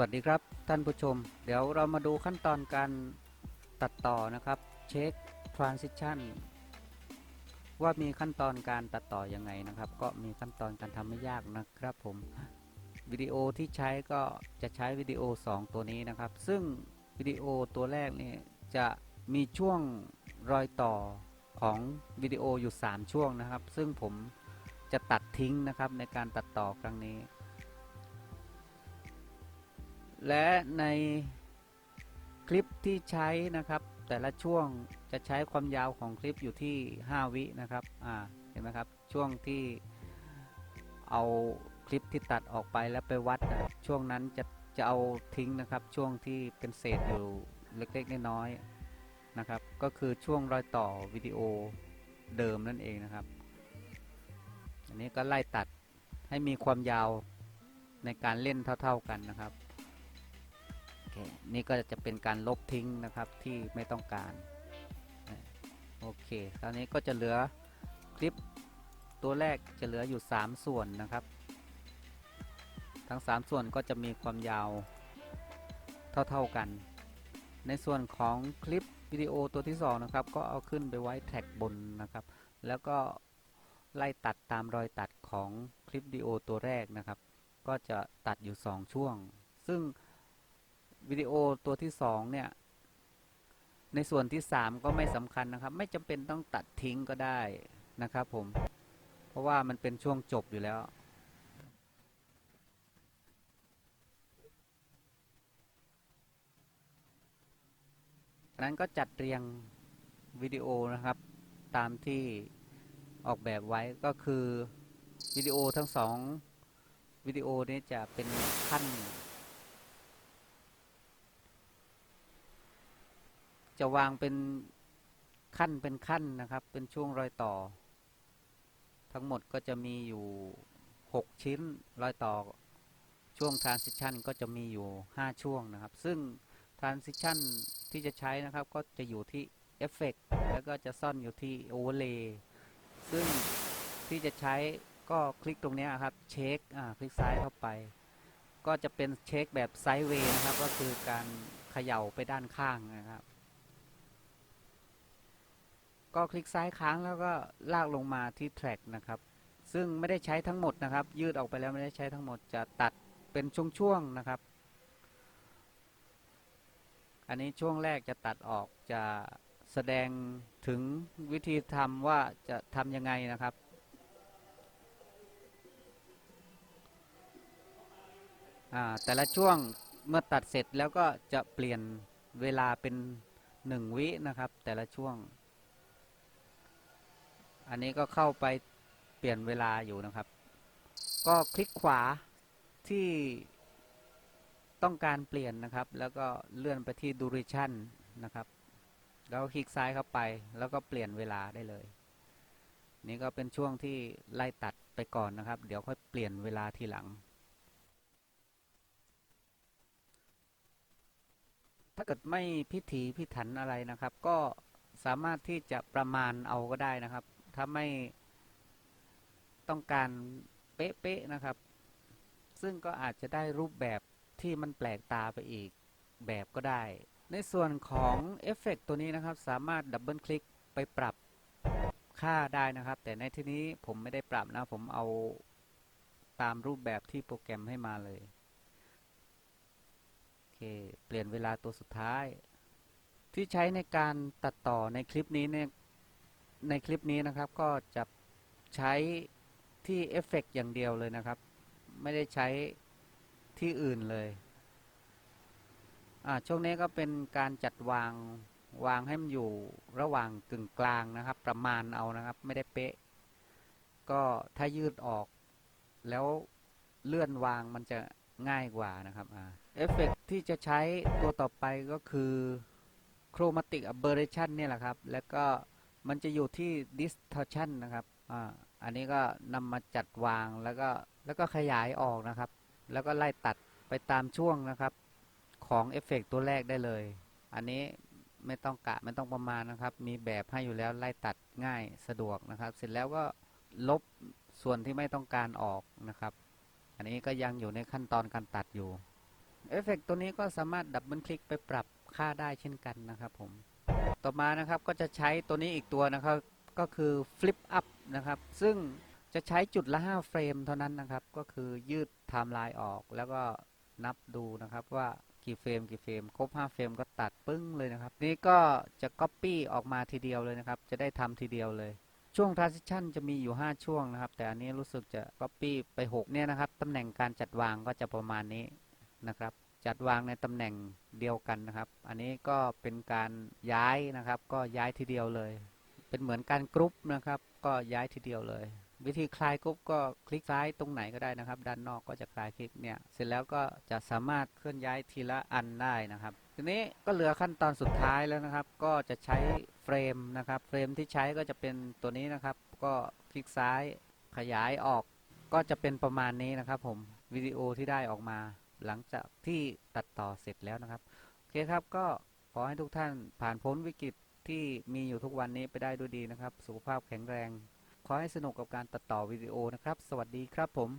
วัสดีครับท่านผู้ชม เดี๋ยวเรามาดูขั้นตอนการตัดต่อนะครับ เช็ค transition ว่ามีขั้นตอนการตัดต่อยังไงนะครับ ก็มีขั้นตอนการทำไม่ยากนะครับผมวิดีโอที่ใช้ก็จะใช้วิดีโอ 2 ตัวนี้นะครับ ซึ่งวิดีโอตัวแรกนี่จะมีช่วงรอยต่อของวิดีโออยู่ 3 ช่วงนะครับ ซึ่งผมจะตัดทิ้งนะครับในการตัดต่อครั้งนี้ และในคลิปที่ใช้นะครับ แต่ละช่วงจะใช้ความยาวของคลิปอยู่ที่ 5 วินะครับอ่าเห็นไหมครับช่วงที่เอาคลิปที่ตัดออกไปแล้วไปวัดอะช่วงนั้นจะจะเอาทิ้งนะครับ ช่วงที่เป็นเศษอยู่เล็กๆน้อยๆนะครับ ก็คือช่วงรอยต่อวิดีโอเดิมนั่นเองนะครับ อันนี้ก็ไล่ตัดให้มีความยาวในการเล่นเท่า ๆกันนะครับ เคนี่ก็จะเป็นการลบทิ้งนะครับที่ไม่ต้องการโอเคคราวนี้ก็จะเหลือคลิปตัวแรกจะเหลืออยู่ 3 ส่วนนะครับ ทั้ง 3 ส่วนก็จะมีความยาวเท่า ๆกัน ในส่วนของคลิปวิดีโอตัวที่ 2 นะครับ ก็เอาขึ้นไปไว้แท็กบนนะครับ แล้วก็ไล่ตัดตามรอยตัดของคลิปวิดีโอตัวแรกนะครับ ก็จะตัดอยู่ 2 ช่วง ซึ่ง วิดีโอตัวที่2เนี่ย ในส่วนที่3ก็ไม่สำคัญนะครับ ไม่จำเป็นต้องตัดทิ้งก็ได้นะครับผม เพราะว่ามันเป็นช่วงจบอยู่แล้ว นั้นก็จัดเรียงวิดีโอนะครับ ตามที่ออกแบบไว้ก็คือวิดีโอทั้งสองวิดีโอนี้จะเป็นขั้น จะวางเป็นขั้นเป็นขั้นนะครับ เป็นช่วงรอยต่อ ทั้งหมดก็จะมีอยู่ 6 ชิ้นรอยต่อ ช่วง transition ก็จะมีอยู่ 5 ช่วงนะครับ ซึ่ง transition ที่จะใช้นะครับ ก็จะอยู่ที่ effect แล้วก็จะซ่อนอยู่ที่ overlay ซึ่งที่จะใช้ก็คลิกตรงนี้ครับ เช็คอ่าคลิกซ้ายเข้าไป ก็จะเป็นเช็คแบบไซด์เวย์นะครับ ก็คือการเขย่าไปด้านข้างนะครับ ก็คลิกซ้ายค้างแล้วก็ลากลงมาที่ track นะครับ ซึ่งไม่ได้ใช้ทั้งหมดนะครับ ยืดออกไปแล้วไม่ได้ใช้ทั้งหมดจะตัดเป็นช่วงๆนะครับ อันนี้ช่วงแรกจะตัดออกจะแสดงถึงวิธีทำว่าจะทำยังไงนะครับอ่าแต่ละช่วงเมื่อตัดเสร็จแล้วก็จะเปลี่ยนเวลาเป็นหนึ่งวินะครับ แต่ละช่วง อันนี้ก็เข้าไปเปลี่ยนเวลาอยู่นะครับ ก็คลิกขวาที่ต้องการเปลี่ยนนะครับ แล้วก็เลื่อนไปที่ duration นะครับ แล้วคลิกซ้ายเข้าไป แล้วก็เปลี่ยนเวลาได้เลย นี่ก็เป็นช่วงที่ไล่ตัดไปก่อนนะครับ เดี๋ยวค่อยเปลี่ยนเวลาทีหลัง ถ้าเกิดไม่พิถีพิถันอะไรนะครับ ก็สามารถที่จะประมาณเอาก็ได้นะครับ ถ้าไม่ต้องการเป๊ะๆนะครับ ซึ่งก็อาจจะได้รูปแบบที่มันแปลกตาไปอีกแบบก็ได้ ในส่วนของเอฟเฟกตัวนี้นะครับ สามารถดับเบิลคลิกไปปรับค่าได้นะครับ แต่ในที่นี้ผมไม่ได้ปรับนะ ผมเอาตามรูปแบบที่โปรแกรมให้มาเลย โอเค เปลี่ยนเวลาตัวสุดท้าย ที่ใช้ในการตัดต่อในคลิปนี้เนี่ย ในคลิปนี้นะครับก็จะใช้ที่เอฟเฟกอย่างเดียวเลยนะครับ ไม่ได้ใช้ที่อื่นเลยอ่าช่วงนี้ก็เป็นการจัดวางวางให้มันอยู่ระหว่างกึ่งกลางนะครับ ประมาณเอานะครับ ไม่ได้เป๊ะ ก็ถ้ายืดออก แล้วเลื่อนวางมันจะง่ายกว่านะครับเอฟเฟกที่จะใช้ตัวต่อไปก็คือ chromatic aberration เนี่ยแหละครับ แล้วก็ มันจะอยู่ที่ distortion นะครับอ่าอันนี้ก็นำมาจัดวางแล้วก็แล้วก็ขยายออกนะครับ แล้วก็ไล่ตัดไปตามช่วงนะครับของเอฟเฟกตัวแรกได้เลย อันนี้ไม่ต้องกะไม่ต้องประมาณนะครับ มีแบบให้อยู่แล้วไล่ตัดง่ายสะดวกนะครับ เสร็จแล้วก็ลบส่วนที่ไม่ต้องการออกนะครับ อันนี้ก็ยังอยู่ในขั้นตอนการตัดอยู่เอฟเฟกต์ตัวนี้ก็สามารถดับเบิลคลิกไปปรับค่าได้เช่นกันนะครับผม ต่อมานะครับก็จะใช้ตัวนี้อีกตัวนะครับ ก็คือ Flip Up นะครับ ซึ่งจะใช้จุดละ 5 เฟรมเท่านั้นนะครับ ก็คือยืดไทม์ไลน์ออกแล้วก็นับดูนะครับว่ากี่เฟรมกี่เฟรมครบ 5 เฟรมก็ตัดปึ้งเลยนะครับ นี่ก็จะ Copy ออกมาทีเดียวเลยนะครับ จะได้ทำทีเดียวเลย ช่วง transition จะมีอยู่ 5 ช่วงนะครับ แต่อันนี้รู้สึกจะ copy ไป 6 เนี่ยนะครับตำแหน่งการจัดวางก็จะประมาณนี้นะครับ จัดวางในตำแหน่งเดียวกันนะครับ อันนี้ก็เป็นการย้ายนะครับ ก็ย้ายทีเดียวเลย เป็นเหมือนการกรุ๊ปนะครับ ก็ย้ายทีเดียวเลย วิธีคลายกรุ๊ปก็คลิกซ้ายตรงไหนก็ได้นะครับ ด้านนอกก็จะคลายคลิกเนี่ย เสร็จแล้วก็จะสามารถเคลื่อนย้ายทีละอันได้นะครับ ทีนี้ก็เหลือขั้นตอนสุดท้ายแล้วนะครับ ก็จะใช้เฟรมนะครับ เฟรมที่ใช้ก็จะเป็นตัวนี้นะครับ ก็คลิกซ้ายขยายออกก็จะเป็นประมาณนี้นะครับผมวิดีโอที่ได้ออกมา หลังจากที่ตัดต่อเสร็จแล้วนะครับ โอเคครับก็ขอให้ทุกท่านผ่านพ้นวิกฤตที่มีอยู่ทุกวันนี้ไปได้ด้วยดีนะครับ สุขภาพแข็งแรง ขอให้สนุกกับการตัดต่อวิดีโอนะครับ สวัสดีครับผม